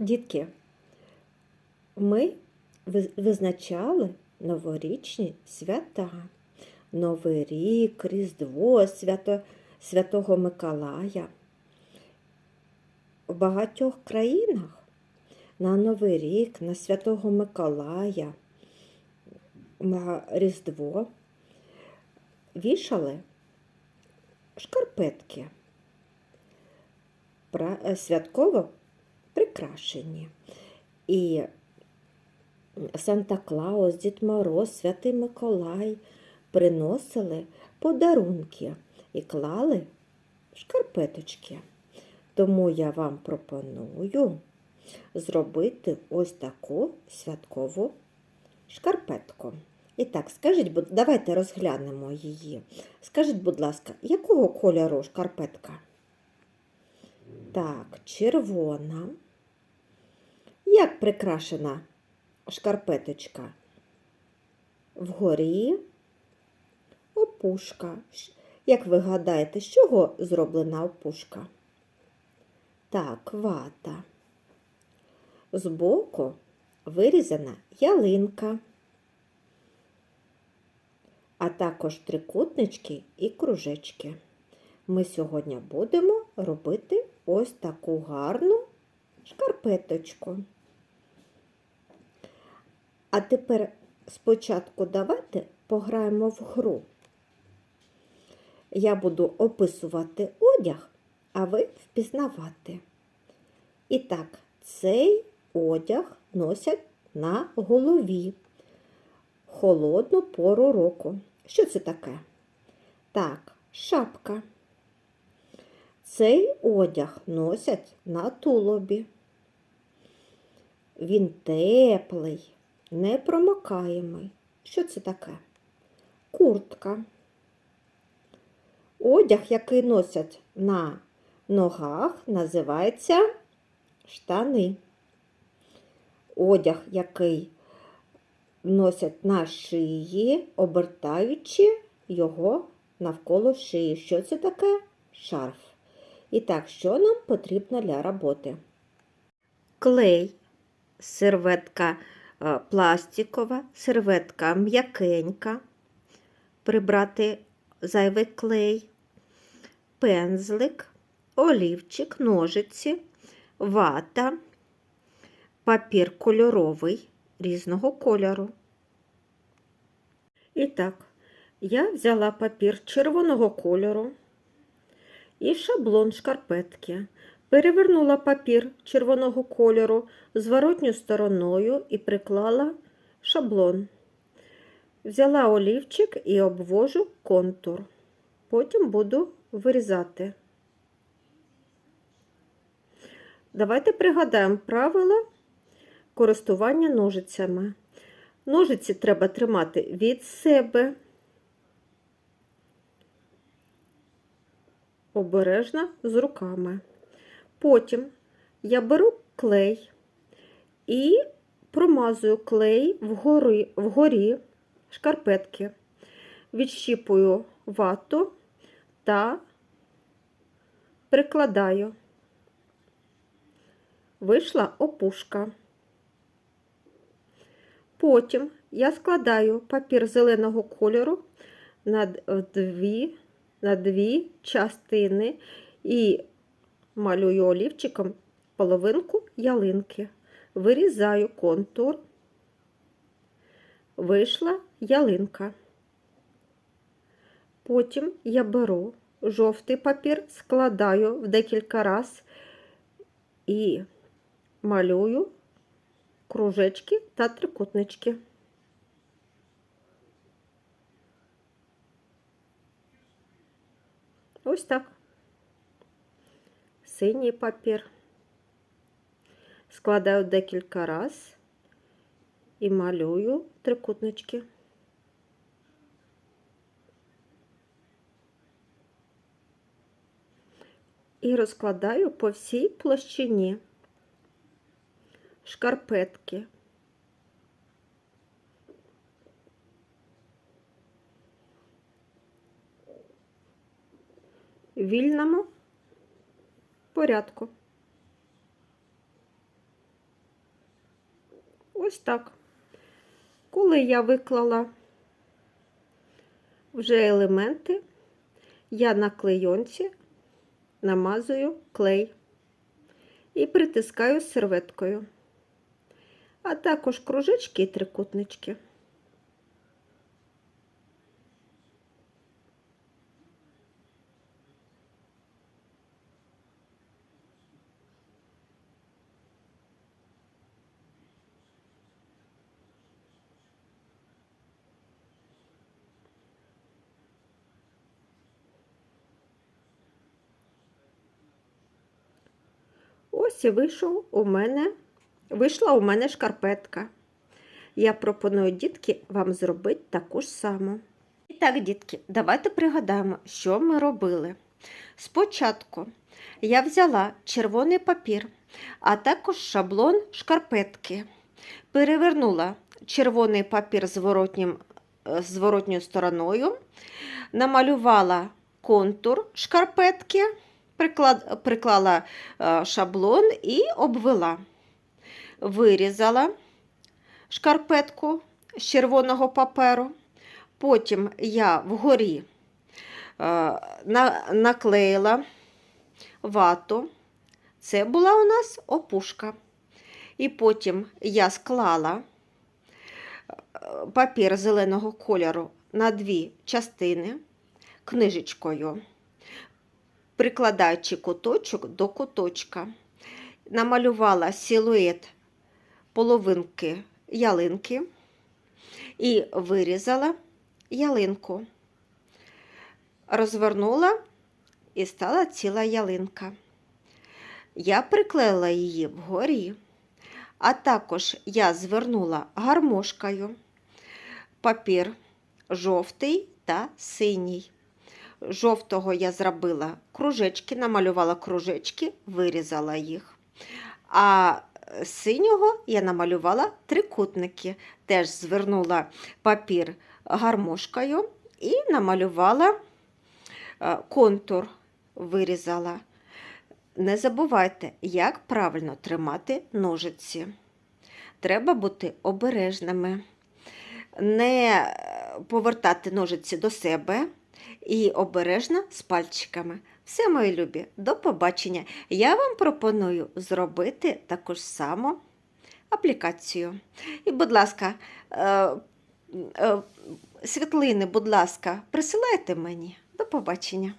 Дітки, ми визначали новорічні свята. Новий рік, Різдво, свято, Святого Миколая. В багатьох країнах на Новий рік, на Святого Миколая, на Різдво вішали шкарпетки святково прикрашені. І Санта Клаус, Дід Мороз, Святий Миколай приносили подарунки і клали шкарпеточки. Тому я вам пропоную зробити ось таку святкову шкарпетку. І так, скажіть, давайте розглянемо її. Скажіть, будь ласка, якого кольору шкарпетка? Так, червона. Як прикрашена шкарпеточка? Вгорі опушка. Як ви гадаєте, з чого зроблена опушка? Так, вата. Збоку вирізана ялинка, а також трикутнички і кружечки. Ми сьогодні будемо робити ось таку гарну шкарпеточку. А тепер спочатку давайте пограємо в гру. Я буду описувати одяг, а ви впізнавати. І так, цей одяг носять на голові холодну пору року. Що це таке? Так, шапка. Цей одяг носять на тулобі. Він теплий, непромокаємий. Що це таке? Куртка. Одяг, який носять на ногах, називається штани. Одяг, який носять на шиї, обертаючи його навколо шиї. Що це таке? Шарф. І так, що нам потрібно для роботи? Клей, серветка пластикова, серветка м'якенька, прибрати зайвий клей, пензлик, олівчик, ножиці, вата, папір кольоровий різного кольору. І так, я взяла папір червоного кольору і шаблон шкарпетки. Перевернула папір червоного кольору зворотньою стороною і приклала шаблон. Взяла олівчик і обвожу контур. Потім буду вирізати. Давайте пригадаємо правила користування ножицями. Ножиці треба тримати від себе. Обережно з руками. Потім я беру клей і промазую клей вгорі, вгорі шкарпетки, відщіпую вату та прикладаю. Вийшла опушка. Потім я складаю папір зеленого кольору на дві, на дві частини і малюю олівчиком половинку ялинки. Вирізаю контур. Вийшла ялинка. Потім я беру жовтий папір, складаю в декілька разів і малюю кружечки та трикутнички. Ось так. Синій папір. Складаю декілька разів і малюю трикутнички. І розкладаю по всій площині шкарпетки. Вільному порядку. Ось так. Коли я виклала вже елементи, я на клейонці намазую клей і притискаю серветкою, а також кружечки і трикутнички. Ось вийшов у мене, вийшла у мене шкарпетка. Я пропоную, дітки, вам зробити таку ж саму. І так, дітки, давайте пригадаємо, що ми робили. Спочатку я взяла червоний папір, а також шаблон шкарпетки. Перевернула червоний папір зворотнім, е, зворотньою стороною, намалювала контур шкарпетки, приклала е, шаблон і обвела. Вирізала шкарпетку з червоного паперу. Потім я вгорі е, на, наклеїла вату. Це була у нас опушка. І потім я склала е, папір зеленого кольору на дві частини книжечкою, прикладаючи куточок до куточка. Намалювала силует половинки ялинки і вирізала ялинку. Розвернула і стала ціла ялинка. Я приклеїла її вгорі, а також я звернула гармошкою папір жовтий та синій. Жовтого я зробила кружечки, намалювала кружечки, вирізала їх. А синього я намалювала трикутники. Теж звернула папір гармошкою і намалювала е, контур, вирізала. Не забувайте, як правильно тримати ножиці. Треба бути обережними, не е, повертати ножиці до себе і обережно з пальчиками. Все, мої любі, до побачення. Я вам пропоную зробити таку ж саму аплікацію. І, будь ласка, е, е, світлини, будь ласка, присилайте мені. До побачення.